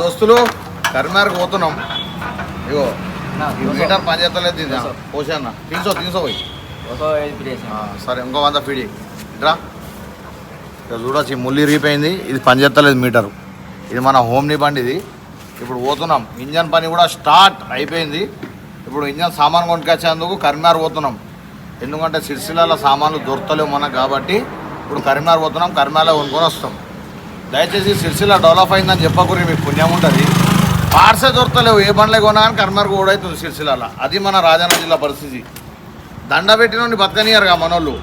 దోస్తులు కరీంనగర్కి పోతున్నాం. ఇగో మీటర్ పని చేస్తలేదు ఇది. పోషన్న తీసుకో తీసుకో పోయి. సరే ఇంకో వంద ఫీడి ఇట్రా. ఇక్కడ చూడొచ్చు ఈ ముల్లి రీపోయింది ఇది పని చేస్తలేదు మీటరు. ఇది మన హోమ్ని బండి ఇది. ఇప్పుడు పోతున్నాం. ఇంజన్ పని కూడా స్టార్ట్ అయిపోయింది. ఇప్పుడు ఇంజన్ సామాన్ కొనుకొచ్చేందుకు కరీంనగర్ పోతున్నాం. ఎందుకంటే సిరిసిల్లాల సామాన్లు దొరకలేవు మనకు కాబట్టి ఇప్పుడు కరీంనగర్ పోతున్నాం కరీంనగర్లో కొనుక్కొని వస్తాం. దయచేసి సిరిసిల్ల డెవలప్ అయిందని చెప్పకూరి మీకు పుణ్యం ఉంటుంది. పార్సే దొరకలేవు ఏ బండ్లే కానీ కరీంనగర్ ఓడవుతుంది సిరిసిల్లాల. అది మన రాజన్న జిల్లా పరిస్థితి. దండ పెట్టి నుండి బతకనియరుగా మనోళ్ళు.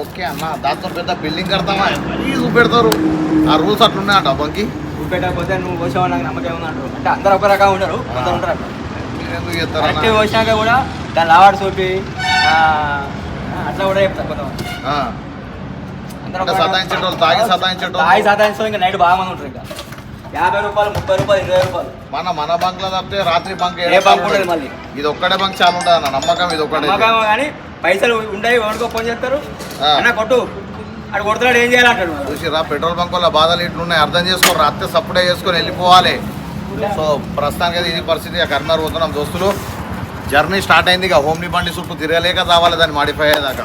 ఓకే అన్న దాంతో పెద్ద బిల్డింగ్ కడతామా మరీ చూపెడతారు. ఆ రూల్స్ అట్లున్నాయంట బంకి? పెట్టకపోతే నువ్వు పోసావు నాకు నమ్మకం అంటే అందరు ఒక రకంగా ఉండరు కొందరు ఉంటారు. ఎందుకు కూడా లావాడు చూపి అట్లా కూడా చెప్తారు కొంతమంది ఆ, అందరూ అంటే ఒక రకం- సతాయించేటోళ్ళు, తాగి సతాయించేటోళ్ళు. తాగి సతాయించడం ఇంకా నైట్ బాగా మంది ఉంటారు ఇంకా. యాభై రూపాయలు ముప్పై రూపాయలు ఇరవై రూపాయలు. మన మన తప్పితే రాత్రి బంక్ ఏ బంక్ ఉండదు మళ్ళీ. ఇది ఒక్కడే బంక్ చాలా ఉంటుంది అన్న నమ్మకం ఇది ఒక్కడే నమ్మకం కానీ పైసలు ఉండయి వాడుకో ఫోన్ చేస్తారు. అన్న కొట్టు. అక్కడ కొడుతున్నాడు ఏం చేయాలంటాడు. చూసిరా పెట్రోల్ బంక్ వల్ల బాధలు ఇట్లున్నాయి అర్థం చేసుకోరు రాత్రి సప్పుడే చేసుకొని వెళ్ళిపోవాలి. సో ప్రస్తుతానికి ఇది పరిస్థితి కర్నూలు పోతున్నాం. దోస్తులు జర్నీ స్టార్ట్ అయింది ఇక హోమ్ని బండి చుట్టూ తిరగలేక రావాలి దాన్ని మాడిఫై అయ్యేదాకా.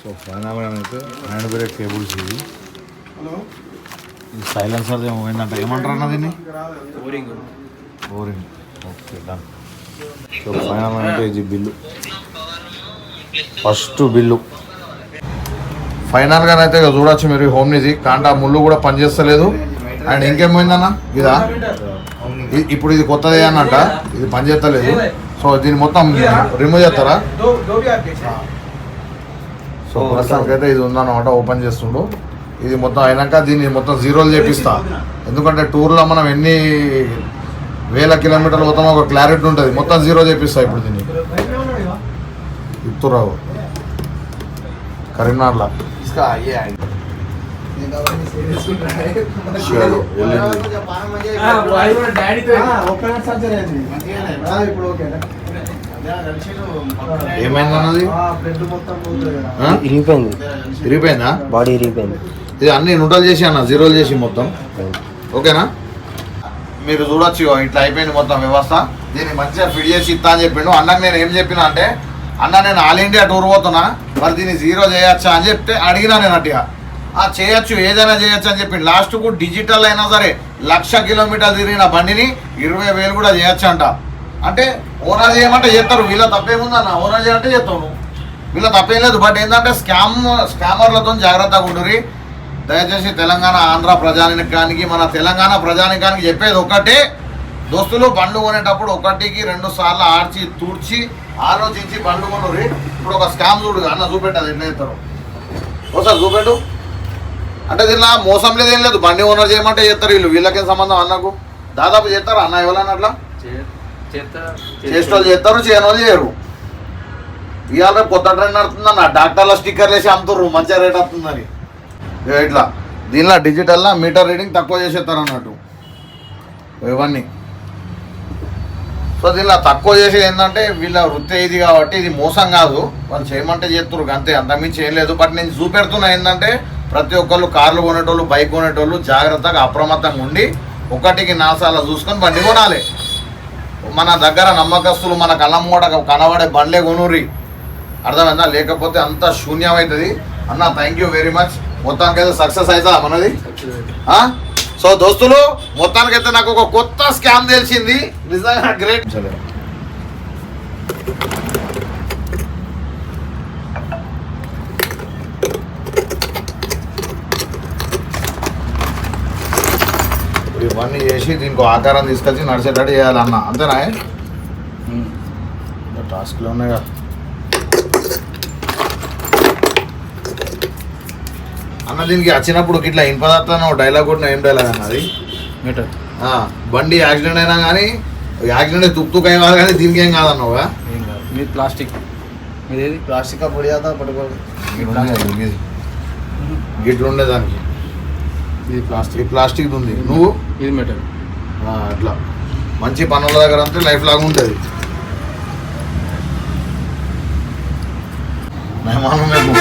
సో ఫైనల్ అయితే హ్యాండ్ బ్రేక్ కేబుల్స్ ఇవి. సైలెన్సర్ ఏమో పోయిందంట ఏమంటారు అన్న దీన్ని? O ring okay done. So final అంటే ఇది బిల్లు. First bill. ఫైనల్గా అయితే ఇక చూడొచ్చు మీరు హోమ్ ఇది. కాంటా ముళ్ళు కూడా పనిచేస్తలేదు. అండ్ ఇంకేం పోయిందన్న ఇదా ఇప్పుడు ఇది కొత్తది అన్నట్ట. ఇది పనిచేస్తలేదు. సో దీన్ని మొత్తం రిమూవ్ చేస్తారా? సో ప్రస్తుతానికి అయితే ఇది ఉందన్నమాట ఓపెన్ చేస్తుండు. ఇది మొత్తం అయినాక దీన్ని మొత్తం జీరోలు చేపిస్తా. ఎందుకంటే టూర్లో మనం ఎన్ని వేల కిలోమీటర్లు పోతామో ఒక క్లారిటీ ఉంటుంది. మొత్తం జీరో చేపిస్తా ఇప్పుడు దీన్ని. ఇత్తురావు. కరీంనగర్లో. ఏమైంది అన్నది? ఆ? ఇరిగిపోయింది. విరిగిపోయిందా బాడీ ఇరిగిపోయింది. ఇది అన్ని నూటలు చేసి అన్న జీరోలు చేసి మొత్తం. ఓకేనా? మీరు చూడొచ్చు ఇగో ఇట్లా అయిపోయింది మొత్తం వ్యవస్థ. దీన్ని మంచిగా ఫిట్ చేసి ఇస్తా అని చెప్పిండు. అన్నకు నేను ఏం చెప్పినా అంటే అన్న నేను ఆల్ ఇండియా టూర్ పోతున్నా. మరి దీన్ని జీరో చేయొచ్చా? అని చెప్తే అడిగినా నేను అట్టిగా. ఆ చేయొచ్చు ఏదైనా చేయొచ్చు అని చెప్పిండు. లాస్ట్కు డిజిటల్ అయినా సరే లక్ష కిలోమీటర్లు తిరిగిన బండిని ఇరవై వేలు కూడా చేయొచ్చు అంట అంటే ఓనర్ చేయమంటే చేస్తారు. వీళ్ళ తప్పేముందన్న? ఓనర్ చేయాలంటే చేస్తావు నువ్వు వీళ్ళ తప్పేం లేదు. బట్ ఏంటంటే స్కామ్ స్కామర్లతో జాగ్రత్తగా ఉండురి దయచేసి తెలంగాణ ఆంధ్ర ప్రజానికానికి మన తెలంగాణ ప్రజానికానికి చెప్పేది ఒకటే దోస్తులు బండ్లు కొనేటప్పుడు ఒకటికి రెండు సార్లు ఆడ్చి తూడ్చి ఆలోచించి బండ్లు కొనురి ఇప్పుడు ఒక స్కామ్ చూడు అన్న చూపెట్టదు ఎట్లా చేస్తారు. ఒకసారి చూపెట్టు. అంటే దీనిలో మోసం లేదు ఏం లేదు. బండి ఓనర్ చేయమంటే చేస్తారు వీళ్ళు. వీళ్ళకేం సంబంధం అన్నకు? దాదాపు చేస్తారు? అన్న ఎవరన్నా అట్లా? చేసేవాళ్ళు చేస్తారు చేయని వాళ్ళు చేయరు. ఇవాళ కొత్త ట్రెండ్ నడుతుందన్న డాక్టర్ల స్టిక్కర్లు వేసి అమ్ముతుర్రు మంచిగా రేట్ వస్తుందని ఇట్లా దీనిలో డిజిటల్లో మీటర్ రీడింగ్ తక్కువ చేసేస్తారు అన్నట్టు. ఇవన్నీ. సో దీనిలో తక్కువ చేసేది ఏంటంటే వీళ్ళ వృత్తి ఇది కాబట్టి ఇది మోసం కాదు. వాళ్ళు చేయమంటే చేస్తారు అంతే అంతమించి ఏం లేదు. బట్ నేను చూపెడుతున్నా ఏంటంటే ప్రతి ఒక్కళ్ళు కార్లు కొనేటోళ్ళు బైక్ కొనేటోళ్ళు జాగ్రత్తగా అప్రమత్తంగా ఉండి ఒకటికి నాసాల చూసుకొని బండి కొనాలి. మన దగ్గర నమ్మకస్తులు మన కళ్ళం కూడా కనబడే బండ్లే కొనురి అర్థమైందా? లేకపోతే అంత శూన్యమవుతుంది అన్న థ్యాంక్ యూ వెరీ మచ్ మొత్తానికైతే సక్సెస్ అవుతుందా మనది? సో దోస్తులు మొత్తానికైతే నాకు ఒక కొత్త స్కామ్ తెలిసింది. నిజంగా గ్రేట్ ఇవన్నీ చేసి దీనికి ఆకారం తీసుకొచ్చి నడిచేటట్టు చేయాలన్న. అంతేనా టాస్క్లు ఉన్నాయి కదా అన్న దీనికి వచ్చినప్పుడు ఇట్లా ఇన్ పదార్థాన్ని డైలాగ్ కూడా ఏం డైలాగ్ అన్నది బండి యాక్సిడెంట్ అయినా కానీ యాక్సిడెంట్ తుక్ తుక్ అయినా కానీ దీనికి ఏం కాదన్నావుగా ఏం కాదు. మీది ప్లాస్టిక్. మీదేది? ప్లాస్టిక్ పడియాదా పట్టుకోవాలి? గిట్లు ఉండే దానికి ఇది ప్లాస్టిక్. ప్లాస్టిక్ ఉంది. నువ్వు? ఇది మెటల్ అట్లా. మంచి పనుల దగ్గర అంతే లైఫ్ లాగా ఉంటుంది. మెహమాను మేము.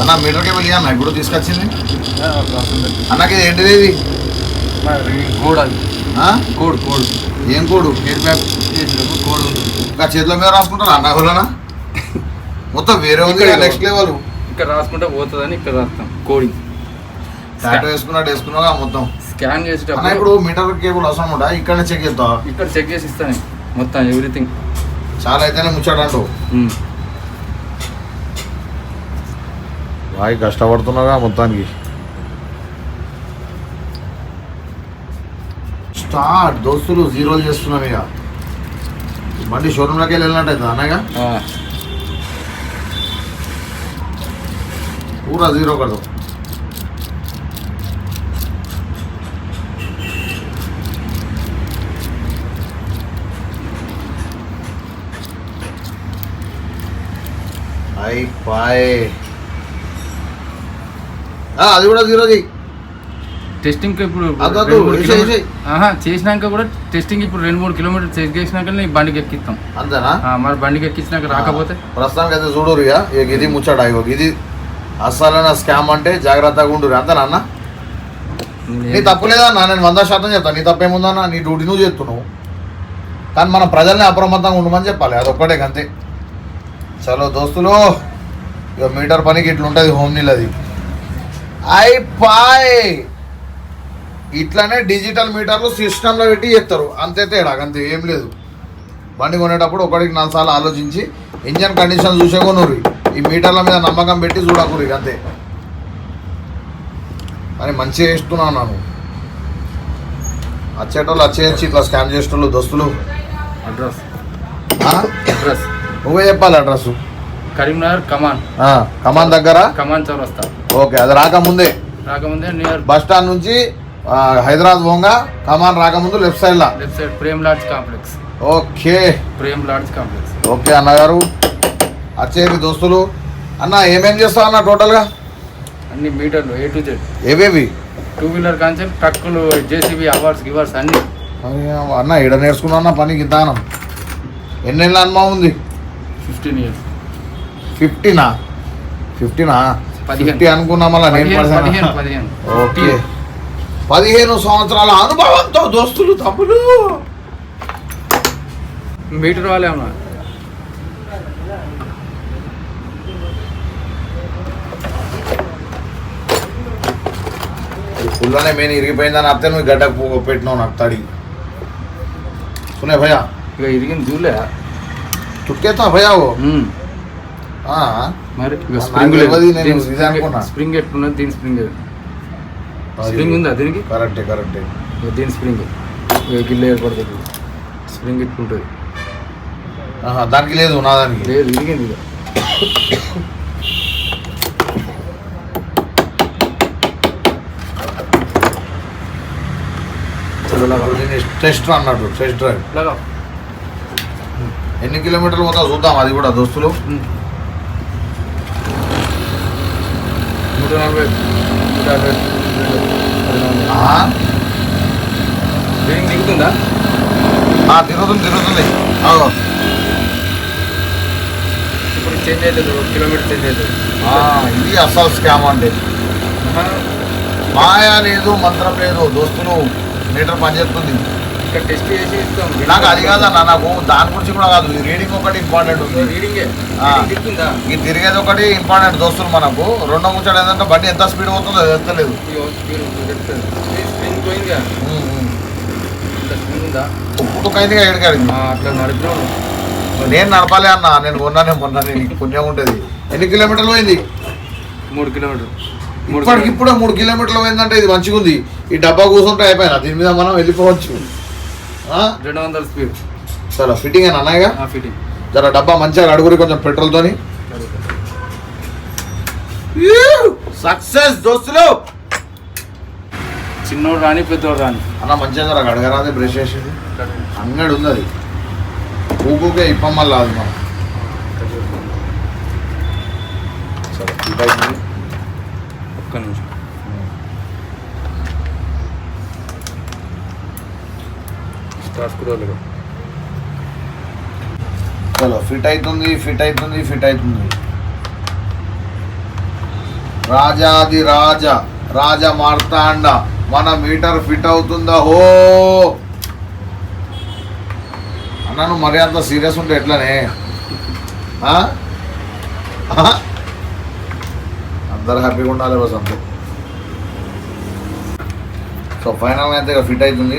అన్న మీటర్కి వెళ్ళి అన్న ఇప్పుడు తీసుకొచ్చింది. అన్నకి ఏంటిది ఇది? కోడ్ అది? Code code. ఏం కోడు? కోడ్? ఉంది ఇంకా చేతిలో మీద రాసుకుంటారా? అన్న ఎవరన్నా? మొత్తం వేరే ఉంది ఇక్కడ నెక్స్ట్ లెవెల్ ఇక్కడ రాసుకుంటే పోతుందని ఇక్కడ రాస్తాం కోడింగ్ టాటో వేసుకున్నట్టు వేసుకున్నాగా మొత్తం. స్కాన్ చేసేటప్పుడు ఇప్పుడు మీటర్ కేబుల్ అవసరం ఉంటా ఇక్కడనే చెక్ చేస్తావా ఇక్కడ చెక్ చేసి ఇస్తాను. మొత్తం ఎవ్రీథింగ్ చాలా అయితేనే ముచ్చాడంటూ బాగా కష్టపడుతున్నాగా మొత్తానికి. స్టార్ట్ దోస్తులు జీరోలు చేస్తున్నాం ఇక బండి షోరూమ్లోకి వెళ్ళి వెళ్ళినట్టయితే అన్నగా పూరా జీరో కడదు అయి పాయ్ ఆ, అది కూడా జీరో చెయ్యి టెస్టింగ్ ఇప్పుడు చేసినాక కూడా టెస్టింగ్ ఇప్పుడు రెండు మూడు కిలోమీటర్లు చెక్ చేసినాక బండికి ఎక్కిస్తాం అంతేనా? మరి బండికి ఎక్కించినాక రాకపోతే ప్రస్తుతానికి అయితే చూడరు ఇక. ఇది ముచ్చట ఇది అస్సలైన స్కామ్ అంటే జాగ్రత్తగా ఉండు అంతేనా అన్న? నీ తప్పు లేదన్నా నేను వంద శాతం చెప్తాను నీ తప్పేముందన్నా నీ డ్యూటీ నువ్వు చేస్తున్నావు. కానీ మన ప్రజల్ని అప్రమత్తంగా ఉండమని చెప్పాలి. అదొక్కటే అంతే చలో దోస్తులు ఇక మీటర్ పనికి ఇట్లుంటుంది హోమ్ నీళ్ళు అది. ఐ పాయ్! ఇట్లానే డిజిటల్ మీటర్లు సిస్టంలో పెట్టి చేస్తారు. అంతే తేడా అంతే ఏం లేదు. బండి కొనేటప్పుడు ఒకటికి నాలుగు సార్లు ఆలోచించి ఇంజన్ కండిషన్ చూసే కొనుర్రి. ఈ మీటర్ల మీద నమ్మకం పెట్టి చూడకుర్రి అంతే. అని మంచిగా చేస్తున్నాను నేను వచ్చేటోళ్ళు వచ్చేయచ్చు ఇట్లా స్కామ్ చేసేటోళ్ళు దోస్తులు. అడ్రస్? అడ్రస్. నువ్వే చెప్పాలి అడ్రస్. కరీంనగర్ కమాన్. కమాన్ దగ్గర? కమాన్ చౌరస్తా. ఓకే అది రాకముందే. రాకముందే నియర్ బస్ స్టాండ్ నుంచి హైదరాబాద్ పోగా కమాన్ రాకముందు left సైడ్లా. Left side Prem lodge complex. Okay. Prem lodge complex. Okay అన్నగారు. వచ్చేది దోస్తులు. అన్న ఏమేం చేస్తావు అన్న టోటల్గా? అన్ని మీటర్లు ఏ టు జెడ్ ఏవేవి? టూ వీలర్ కాంచెల్ ట్రక్కులు జేసీబీ అవార్డ్స్ గివార్డ్స్ అన్ని. అన్న ఈడ నేర్చుకున్నా అన్న పనికి దానం. ఎన్నెళ్ళ అనుభవం ఉంది? ఫిఫ్టీన్ ఇయర్స్ ఫిఫ్టీనా ఫిఫ్టీనా. ఫిఫ్టీ అనుకున్నా మళ్ళీ నేను ఓకే. పదిహేను సంవత్సరాల అనుభవంతో దోస్తులు తమ్ముడు మీటర్ వాళ్ళే అమ్మా. ఫుల్లోనే మెయిన్ ఇరిగిపోయిందని అర్థం నువ్వు గడ్డకు పో- పెట్టినావు నాకు తడి సునే భయ్యా ఇక ఇరిగింది చూలే చుక్కేతా భయ్యా ఓ ఆ, మరి ఇక నాకు స్ప్రింగ్ తెలియదు, నేను ఇదే అనుకున్నా. స్ప్రింగ్ ఎట్టున్నది దీని స్ప్రింగ్ స్ప్రింగ్ ఉందా దీనికి కరెక్టే కరెక్టే ఇక దీని స్ప్రింగ్ ఇక గిల్ల ఏర్పడుతుంది స్ప్రింగ్ ఎట్టుకుంటుంది ఆహా, దానికి లేదు నా దానికి లేదు ఇరిగింది ఇక టెస్ట్ అన్నట్టు టెస్ట్ డ్రైవ్. ఎన్ని కిలోమీటర్లు పోతా చూద్దాం అది కూడా దోస్తులు. నూట నలభై నూట యాభై దిగుతుందా? తిరుగుతుంది తిరుగుతుంది. ఇప్పుడు చేంజ్ అవుతుంది కిలోమీటర్ చేంజ్ అవుతుంది. ఇది అసలు స్కామ్ అండి. మాయా లేదు మంత్రం లేదు దోస్తులు. మీటర్ పనిచేస్తుంది ఇక్కడ టెస్ట్ చేసి ఇస్తాం. నాకు అది కాదన్న నాకు దాని గురించి కూడా కాదు. రీడింగ్ ఒకటి ఇంపార్టెంట్ ఉంది. రీడింగే ఈ తిరిగేది ఒకటి ఇంపార్టెంట్ దోస్తులు మనకు. రెండో ముచ్చట ఏంటంటే బండి ఎంత స్పీడ్ పోతుందో తెలుస్తలేదు. అట్లా నడిపినాను నేను నడపాలి అన్న. నేను కొన్నానే మొన్న నీకు పుణ్యం ఉంటుంది. ఎన్ని కిలోమీటర్లు పోయింది? మూడు కిలోమీటర్ మూడు ఇప్పటికి ఇప్పుడే మూడు కిలోమీటర్లు పోయిందంటే ఇది మంచిగా ఉంది. ఈ డబ్బా కూర్చుంటే అయిపోయినా. దీని మీద మనం వెళ్ళిపోవచ్చు? రెండు వందల స్పీడ్. సరే ఫిట్టింగ్ అని అన్నాయిగా ఫిట్టింగ్. జర డబ్బా మంచిగా అడుగురి కొంచెం పెట్రోల్ తోని సక్సెస్ దోస్తులు! చిన్నోడు రాని పెద్దోడు రాని. అన్న మంచిగా జర అడగరాదే బ్రష్ చేసింది అంగడి ఉంది అది. ఊకే ఇప్పమ్మల్లా అది మనం. సరే. ఒక్క నిమిషం. చలో ఫిట్ అవుతుంది ఫిట్ అవుతుంది ఫిట్ అవుతుంది రాజాది రాజ రాజ మార్తాండ మన మీటర్ ఫిట్ అవుతుందా? హో! అన్నాను మరి అంత సీరియస్ ఉంటే ఎట్లనే? ఆ? అందరు హ్యాపీగా ఉండాలి బస్ అంతే సో ఫైనల్గా అయితే ఇక ఫిట్ అవుతుంది.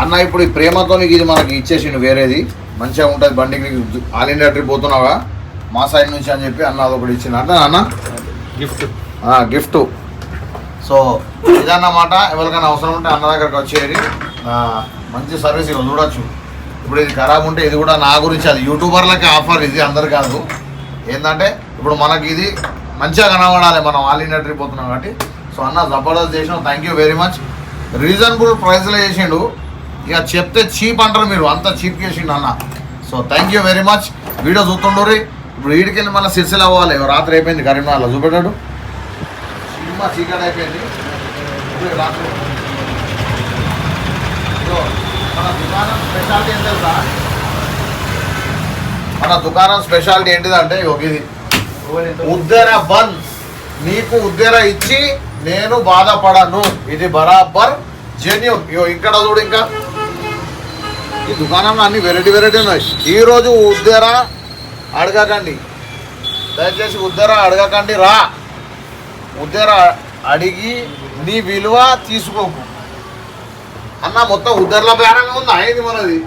అన్న ఇప్పుడు ఈ ప్రేమతో నీకు ఇది మనకి ఇచ్చేసిండు వేరేది. మంచిగా ఉంటుంది బండికి నీకు ఆల్ ఇండియా ట్రిప్ పోతున్నావా మా సైడ్ నుంచి అని చెప్పి అన్న అదొకటి ఇచ్చింది అంటే అన్న? గిఫ్ట్. గిఫ్ట్. సో ఇదన్నమాట ఎవరికైనా అవసరం ఉంటే అన్న దగ్గరకు వచ్చేది మంచి సర్వీస్ ఇక చూడొచ్చు. ఇప్పుడు ఇది ఖరాబ్ ఉంటే ఇది కూడా నా గురించి అది యూట్యూబర్లకి ఆఫర్. ఇది అందరు కాదు. ఏంటంటే ఇప్పుడు మనకి ఇది మంచిగా కనబడాలి మనం ఆల్ ఇండియా ట్రిప్ పోతున్నాం కాబట్టి. సో అన్న జబర్దస్త్ చేసినాం thank you very much reasonable ప్రైస్లో చేసిండు. ఇక చెప్తే చీప్ అంటారు మీరు అంత చీప్ చేసిండు అన్న. So thank you very much video చూస్తుండ్రి. ఇప్పుడు వీడికెళ్ళి మళ్ళీ సిరిసిల అవ్వాలి రాత్రి అయిపోయింది కరీంనగర్లో చూపెట్టాడు. సినిమా చీకటి అయిపోయింది. రాత్రి. మన దుకాణం స్పెషాలిటీ ఏంటి తెలుసా? మన దుకాణం స్పెషాలిటీ ఏంటిదంటే ఇది. ఉద్దెర బన్. నీకు ఉద్దెర ఇచ్చి నేను బాధపడను. ఇది బరాబర్ జెన్యున్. ఇగో ఇక్కడ చూడు ఇంకా. ఈ దుకాణంలో అన్ని వెరైటీ వెరైటీ ఉన్నాయి. ఈ రోజు ఉద్దెర అడగకండి. దయచేసి ఉద్దెర అడగకండి. రా. ఉద్దెర అడిగి నీ విలువ తీసుకోకు. అన్న మొత్తం ఉద్దెరల బేరంగా ఉంది? అయింది మనది?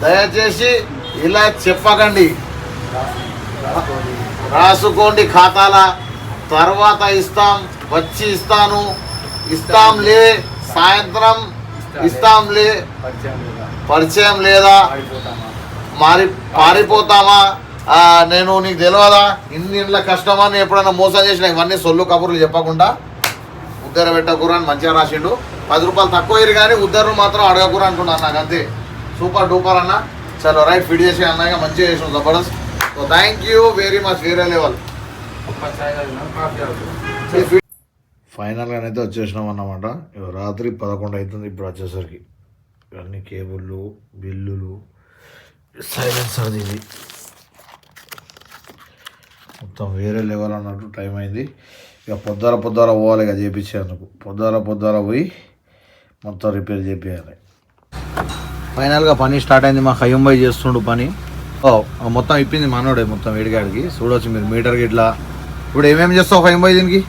దయచేసి ఇలా చెప్పకండి. రాసుకోండి. ఖాతాల తర్వాత ఇస్తాం వచ్చి ఇస్తాను. ఇస్తాంలే సాయంత్రం ఇస్తాంలే పరిచయం లేదా? పరిచయం లేదా? ఆడిపోతామా మారి పారిపోతామా నేను నీకు తెలియదా ఇన్ని ఇండ్ల కష్టమని ఎప్పుడైనా మోసం చేసిన ఇవన్నీ సొల్లు కబుర్లు చెప్పకుండా ఉద్దర పెట్టకూర అని మంచిగా రాసిండు. పది రూపాయలు తక్కువ అయ్యారు కానీ ఉద్దరు మాత్రం అడగకూర అంటున్నాను నాకు అంతే. సూపర్ డూపర్ అన్న. చలో రైట్ ఫిట్ చేసి అన్నగా మంచిగా చేసిన Jabardasth. So thank you very much వేరే లెవెల్ ఫైనల్గా అయితే వచ్చేసినాం అన్నమాట. రాత్రి పదకొండు అవుతుంది ఇప్పుడు వచ్చేసరికి. ఇవన్నీ కేబుళ్ళు బిల్లులు సైలెన్సర్ ఇది. మొత్తం వేరే లెవెల్ అన్నట్టు టైం అయింది. ఇక పొద్దుర పొద్దుర పోవాలి ఇక చేపించేందుకు. పొద్దుర పొద్దుర పోయి మొత్తం రిపేర్ చేయాలి ఫైనల్గా పని స్టార్ట్ అయింది. మా ఖయ్యం చేస్తుండు పని. మొత్తం ఇప్పింది మనోడే మొత్తం వేడిగాడికి చూడవచ్చు మీరు మీటర్కి ఇట్లా ఇప్పుడు ఏమేమి చేస్తావు ఫైన్ బాయ్ దీనికి?